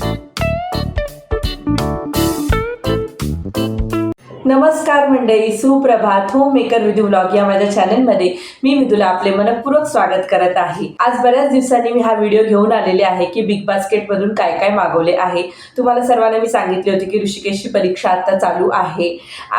Thank you. नमस्कार मंडळी सुप्रभात. होम मेकर विधू ब्लॉग या माझ्या चॅनलमध्ये मी विधूला आपले मनपूर्वक स्वागत करत आहे. आज बऱ्याच दिवसांनी मी हा व्हिडिओ घेऊन आलेले आहे की बिग बास्केटमधून काय काय मागवले आहे. तुम्हाला सर्वांना मी सांगितले होते की ऋषिकेशची परीक्षा आता चालू आहे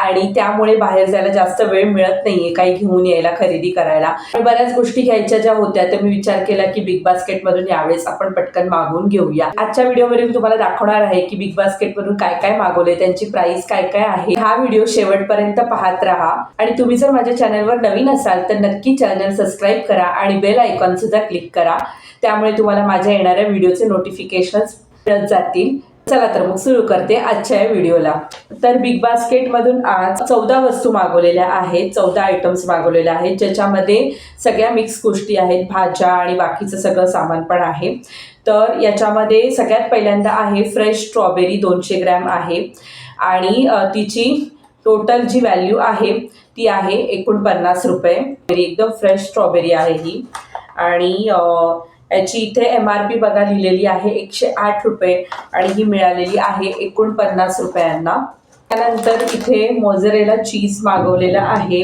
आणि त्यामुळे बाहेर जायला जास्त वेळ मिळत नाहीये काही घेऊन यायला खरेदी करायला. बऱ्याच गोष्टी घ्यायच्या ज्या होत्या तर मी विचार केला की बिग बास्केटमधून यावेळेस आपण पटकन मागवून घेऊया. आजच्या व्हिडिओमध्ये मी तुम्हाला दाखवणार आहे की बिग बास्केटमधून काय काय मागवले त्यांची प्राइस काय काय आहे. हा व्हिडिओ शेवटपर्यंत पाहत राहा. आणि तुम्ही जर माझ्या चॅनलवर नवीन असाल तर नक्की चॅनल सबस्क्राईब करा आणि बेल आयकॉन सुद्धा क्लिक करा. त्यामुळे तुम्हाला माझ्या येणाऱ्या व्हिडिओचे नोटिफिकेशन मिळत जातील. चला तर मग सुरू करते आजच्या या व्हिडिओला. तर बिग बास्केटमधून आज चौदा वस्तू मागवलेल्या आहेत चौदा आयटम्स मागवलेल्या आहेत ज्याच्यामध्ये सगळ्या मिक्स गोष्टी आहेत भाज्या आणि बाकीचं सगळं सामान पण आहे. तर याच्यामध्ये सगळ्यात पहिल्यांदा आहे फ्रेश स्ट्रॉबेरी दोनशे ग्रॅम आहे. आणि तिची टोटल जी व्हॅल्यू आहे ती आहे एकोणपन्नास रुपये. एकदम फ्रेश स्ट्रॉबेरी आहे ही. आणि याची इथे एम आर पी बघा लिहिलेली आहे एकशे आठ रुपये आणि ही मिळालेली आहे एकोणपन्नास रुपयांना. त्यानंतर इथे मोझरेला चीज मागवलेलं आहे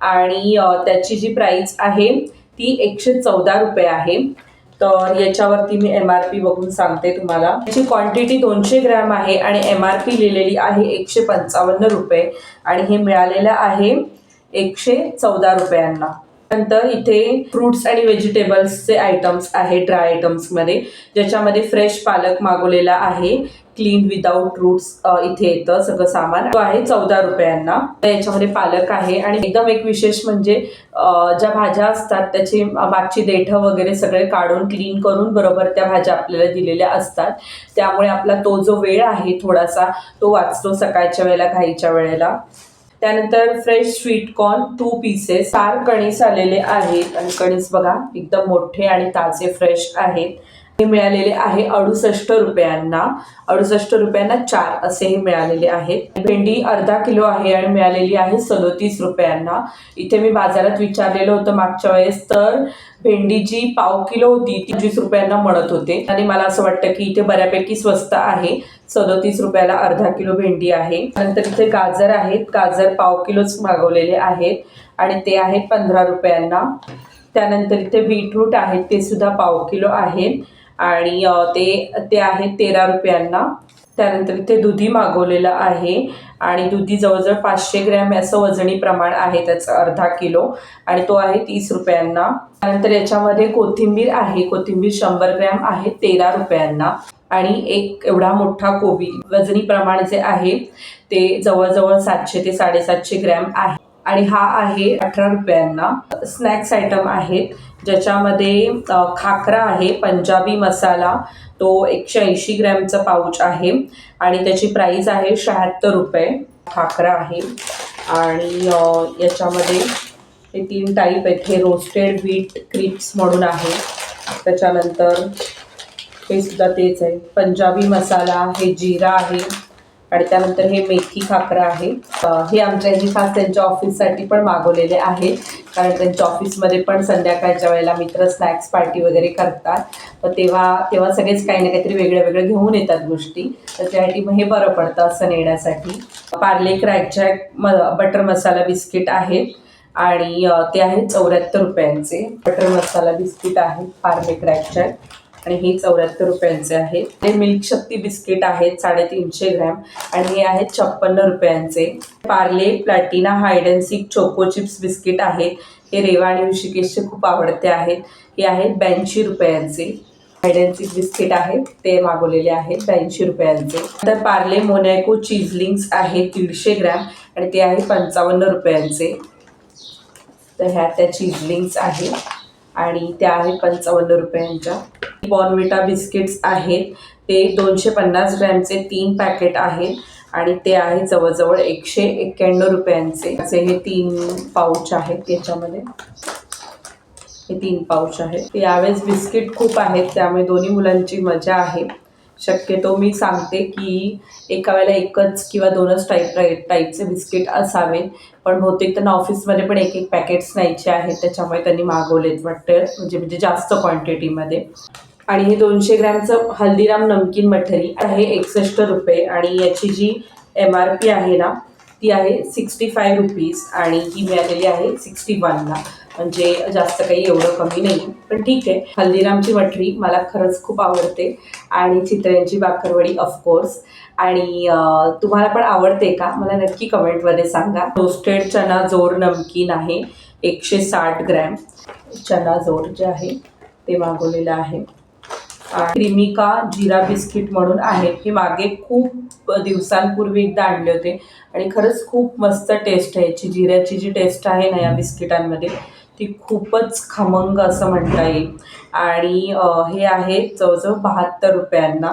आणि त्याची जी प्राईस आहे ती एकशे चौदा रुपये आहे. तर याच्यावरती मी एम आर पी बघून सांगते तुम्हाला. याची क्वांटिटी दोनशे ग्रॅम आहे आणि एम आर पी लिहिलेली आहे एकशे पंचावन्न रुपये. आणि हे मिळालेलं आहे एकशे चौदा रुपयांना. नंतर इथे फ्रुट्स आणि व्हेजिटेबल्सचे आयटम्स आहे ड्राय आयटम्समध्ये ज्याच्यामध्ये फ्रेश पालक मागवलेला आहे. क्लीन विदाऊट रूट्स इथे येतं सगळं सामान. तो आहे चौदा रुपयांना. याच्यामध्ये पालक आहे आणि एकदम एक विशेष म्हणजे ज्या भाज्या असतात त्याची मागची देठं वगैरे सगळे काढून क्लीन करून बरोबर त्या भाज्या आपल्याला दिलेल्या असतात. त्यामुळे आपला तो जो वेळ आहे थोडासा तो वाचतो सकाळच्या वेळेला घाईच्या वेळेला. त्यानंतर fresh sweet corn two pieces चार कणीस आलेले आहेत आणि कणीस बघा एकदम मोठे आणि ताजे फ्रेश आहेत. हे मिळालेले आहे अडुसष्ट रुपयांना. अडुसष्ट रुपयांना चार असे हे मिळालेले आहेत. भेंडी अर्धा किलो आहे आणि मिळालेली आहे सदोतीस रुपयांना. इथे मी बाजारात विचारलेलं होतं मागच्या वेळेस तर भेंडी जी पाव किलो होती ती पंचवीस रुपयांना म्हणत होते. आणि मला असं वाटतं की इथे बऱ्यापैकी स्वस्त आहे. सदोतीस रुपयाला अर्धा किलो भेंडी आहे. नंतर इथे गाजर आहेत. गाजर पाव किलोच मागवलेले आहेत. आणि ते आहेत पंधरा रुपयांना. त्यानंतर इथे बीटरूट आहेत ते सुद्धा पाव किलो आहेत. आणि ते ते आहेत तेरा रुपयांना. त्यानंतर इथे दुधी मागवलेलं आहे आणि दुधी जवळजवळ पाचशे ग्रॅम असं वजनी प्रमाण आहे त्याचं अर्धा किलो. आणि तो आहे तीस रुपयांना. त्यानंतर याच्यामध्ये कोथिंबीर आहे कोथिंबीर शंभर ग्रॅम आहे तेरा रुपयांना. आणि एक एवढा मोठा कोबी वजनी प्रमाण जे आहे ते जवळजवळ सातशे ते साडेसातशे ग्रॅम आहे. आणि हा आहे अठरा रुपयांना. स्नॅक्स आयटम आहेत ज्याच्यामध्ये खाकरा आहे पंजाबी मसाला तो एकशे ऐंशी ग्रॅमचा पाऊच आहे आणि त्याची प्राईस आहे शहात्तर रुपये. खाकरा आहे आणि याच्यामध्ये हे तीन टाईप आहेत हे रोस्टेड व्हीट क्रिप्स म्हणून आहे. त्याच्यानंतर हे सुद्धा तेच आहे. पंजाबी मसाला हे जिरा आहे आणि त्यानंतर हे मेथी खाकरा आहे. हे आमच्या इथे खास त्यांच्या ऑफिससाठी पण मागवलेले आहे. कारण त्यांच्या ऑफिसमध्ये पण संध्याकाळच्या वेळेला मित्र स्नॅक्स पार्टी वगैरे करतात. तर तेव्हा तेव्हा सगळेच काही ना काहीतरी वेगळं वेगळं घेऊन येतात गोष्टी. तर त्यासाठी मग हे बरं पडतं असं नेण्यासाठी. पार्ले क्रॅकजॅक म बटर मसाला बिस्किट आहेत आणि ते आहे चौऱ्याहत्तर रुपयांचे. बटर मसाला बिस्किट आहे पार्ले क्रॅकजॅक आणि हे चौऱ्याहत्तर रुपयांचे आहेत. हे मिल्क शक्ती बिस्किट आहेत साडेतीनशे ग्रॅम. आणि हे आहेत छप्पन्न रुपयांचे. Parle platina hide and seek choco chips biscuit आहेत. हे रेवा आणि ऋषिकेशचे खूप आवडते आहेत. हे आहेत ब्याऐंशी रुपयांचे. हायड अँड बिस्किट आहेत. ते मागवलेले आहेत ब्याऐंशी रुपयांचे. तर पार्ले मोनॅको चीजलिंग्स आहेत दीडशे ग्रॅम. आणि ते आहे पंचावन्न रुपयांचे. तर ह्या त्या चीजलिंग्स आहेत. आणि त्या आहेत पंचावन्न रुपयांच्या. बॉर्नविटा बिस्किट्स आहेत. ते दोनशे पन्नास ग्रॅमचे तीन पॅकेट आहेत. आणि ते आहे जवळजवळ एकशे एक्क्याण्णव रुपयांचे. असे हे तीन पाऊच आहेत याच्यामध्ये हे तीन पाऊच आहेत. यावेळेस बिस्किट खूप आहेत. त्यामुळे दोन्ही मुलांची मजा आहे. शक्यतो मी सांगते की एका वेळेला एकच किंवा दोनच टाईप टाईपचे बिस्किट असावे. पण बहुतेक त्यांना ऑफिसमध्ये पण एक एक पॅकेट्स न्यायचे आहेत. त्याच्यामुळे त्यांनी मागवलेत वाटतं. म्हणजे म्हणजे जास्त क्वांटिटीमध्ये आणि हे दोनशे ग्रॅमचं हल्दीराम नमकीन मठरी आहे एकसष्ट रुपये आणि याची जी एम आर पी आहे ना ती आहे सिक्स्टी फाय रुपीज आणि ही मिळालेली आहे सिक्स्टी वनला म्हणजे जास्त काही एवढं कमी नाही. पण ठीक आहे हल्दीरामची मठरी मला खरंच खूप आवडते. आणि चित्रांची बाकरवडी ऑफकोर्स आणि तुम्हाला पण आवडते का? मला नक्की कमेंटमध्ये सांगा. रोस्टेड चना जोर नमकीन आहे एकशे साठ ग्रॅम. चना जोर जे आहे ते मागवलेलं आहे. क्रिमिका जिरा बिस्किट म्हणून आहे. हे मागे खूप दिवसांपूर्वी एकदा आणले होते. आणि खरंच खूप मस्त टेस्ट आहे. याची जिऱ्याची जी टेस्ट आहे ना या बिस्किटांमध्ये ती खूपच खमंग असं म्हणता येईल. आणि हे आहे जवळजवळ बहात्तर रुपयांना.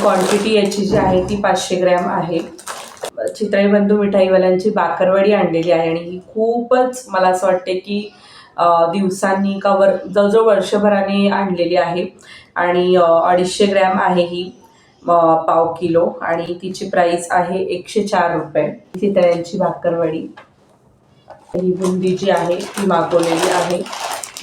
क्वांटिटी याची जी आहे ती पाचशे ग्रॅम आहे. चितळी बंधू मिठाईवाल्यांची बाकरवडी आणलेली आहे. आणि ही खूपच मला असं वाटते की दिवसांनी का वर जवळजवळ वर्षभराने आणलेली आहे. आणि अडीचशे ग्रॅम आहे ही पाव किलो. आणि तिची प्राईस आहे एकशे चार रुपये. चितळ्यांची भाकरवडी. ही बुंदी जी आहे ती मागवलेली आहे.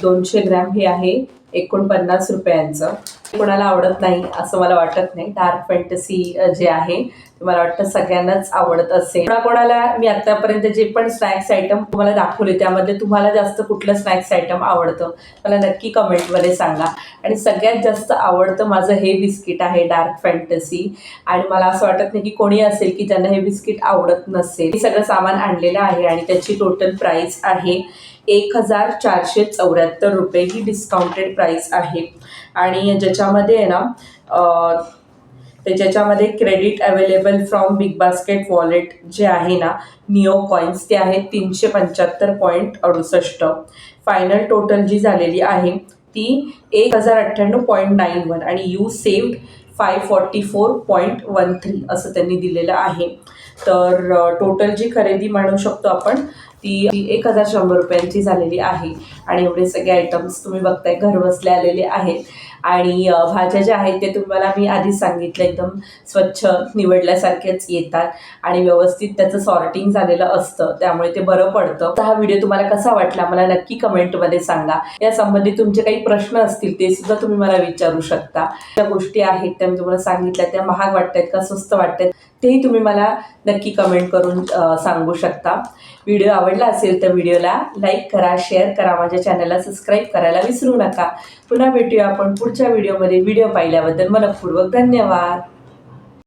दोनशे ग्रॅम हे आहे एकोणपन्नास रुपयांचं. कोणाला आवडत नाही असं मला वाटत नाही. डार्क फॅन्टसी जे आहे ते मला वाटतं सगळ्यांनाच आवडत असेल. कोणाकोणाला मी आतापर्यंत जे पण स्नॅक्स आयटम तुम्हाला दाखवले त्यामध्ये तुम्हाला जास्त कुठलं स्नॅक्स आयटम आवडतं मला नक्की कमेंटमध्ये सांगा. आणि सगळ्यात जास्त आवडतं माझं हे बिस्किट आहे डार्क फॅन्टसी. आणि मला असं वाटत नाही की कोणी असेल की ज्यांना हे बिस्किट आवडत नसेल. मी सगळं सामान आणलेलं आहे आणि त्याची टोटल प्राईस आहे एक हजार चारशे चौऱ्याहत्तर रुपये. ही डिस्काउंटेड प्राईस आहे. आणि ज्याच्यामध्ये आहे ना ते ज्याच्यामध्ये credit available from Big Basket wallet जे आहे ना निओ कॉईन्स ते आहेत तीनशे पंच्याहत्तर पॉईंट अडुसष्ट. फायनल टोटल जी झालेली आहे ती एक हजार अठ्ठ्याण्णव पॉईंट नाईन वन आणि you saved five forty four point one three असं त्यांनी दिलेलं आहे. तर टोटल जी खरेदी म्हणू शकतो आपण ती एक हजार शंभर रुपयांची झालेली आहे. आणि एवढे सगळे आयटम्स तुम्ही बघताय घरबसले आलेले आहेत. आणि भाज्या ज्या आहेत ते तुम्हाला मी आधीच सांगितलं एकदम स्वच्छ निवडल्यासारखेच येतात. आणि व्यवस्थित त्याचं सॉर्टिंग झालेलं असतं त्यामुळे ते बरं पडतं. तर हा व्हिडिओ तुम्हाला कसा वाटला मला नक्की कमेंटमध्ये सांगा. या संबंधित तुमचे काही प्रश्न असतील ते सुद्धा तुम्ही मला विचारू शकता. त्या गोष्टी आहेत त्या मी तुम्हाला सांगितल्या त्या महाग वाटत आहेत का स्वस्त वाटत आहेत तेही तुम्ही मला नक्की कमेंट करून सांगू शकता. व्हिडिओ आवडला असेल तर व्हिडिओला लाईक करा शेअर करा माझ्या चॅनलला सबस्क्राईब करायला विसरू नका. पुन्हा भेटूया आपण पुढच्या व्हिडिओमध्ये व्हिडिओ पाहिल्याबद्दल मनपूर्वक धन्यवाद.